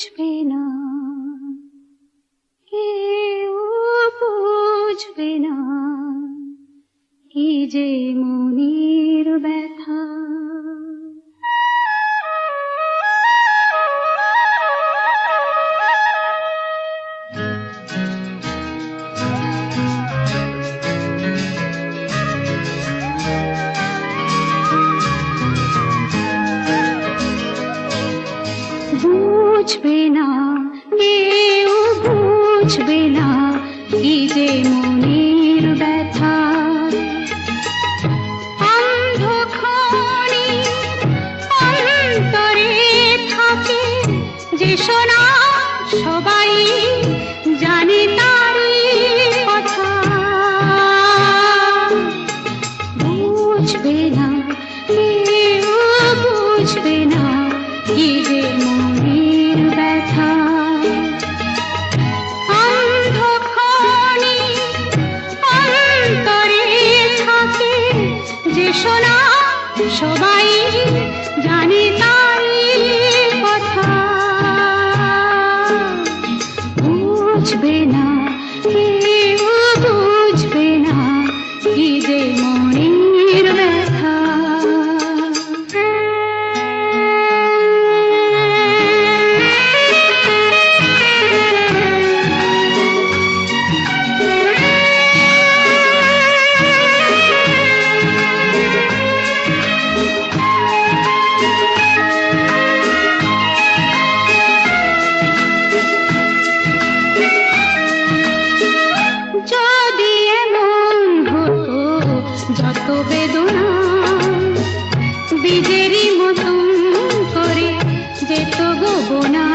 বুঝবে না। কেউ বুঝবে না। কি যে মনের বুঝবে না, কেউ বুঝবে না কি যে মনের ব্যথা। অন্তরে থাকে যে শোনা সবাই জানে তারই শোনা সবাই জানে তারই কথা। বুঝবে না যত বেদনা বীজেরই মতন করে যেত গোবনা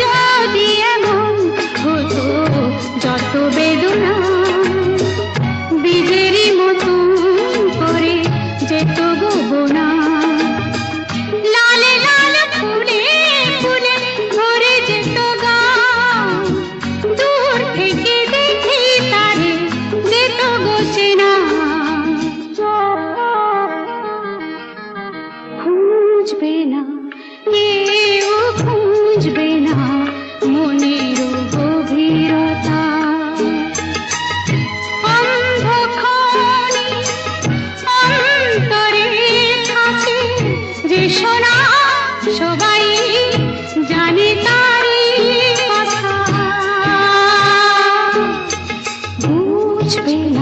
যদি এমন হতো যত বেদনা বীজেরই মতন করে যেত গোবনা খুঁজবে না কেউ খুঁজবে না মনের গভীরতা। অন্ধক্ষণে অন্তরে না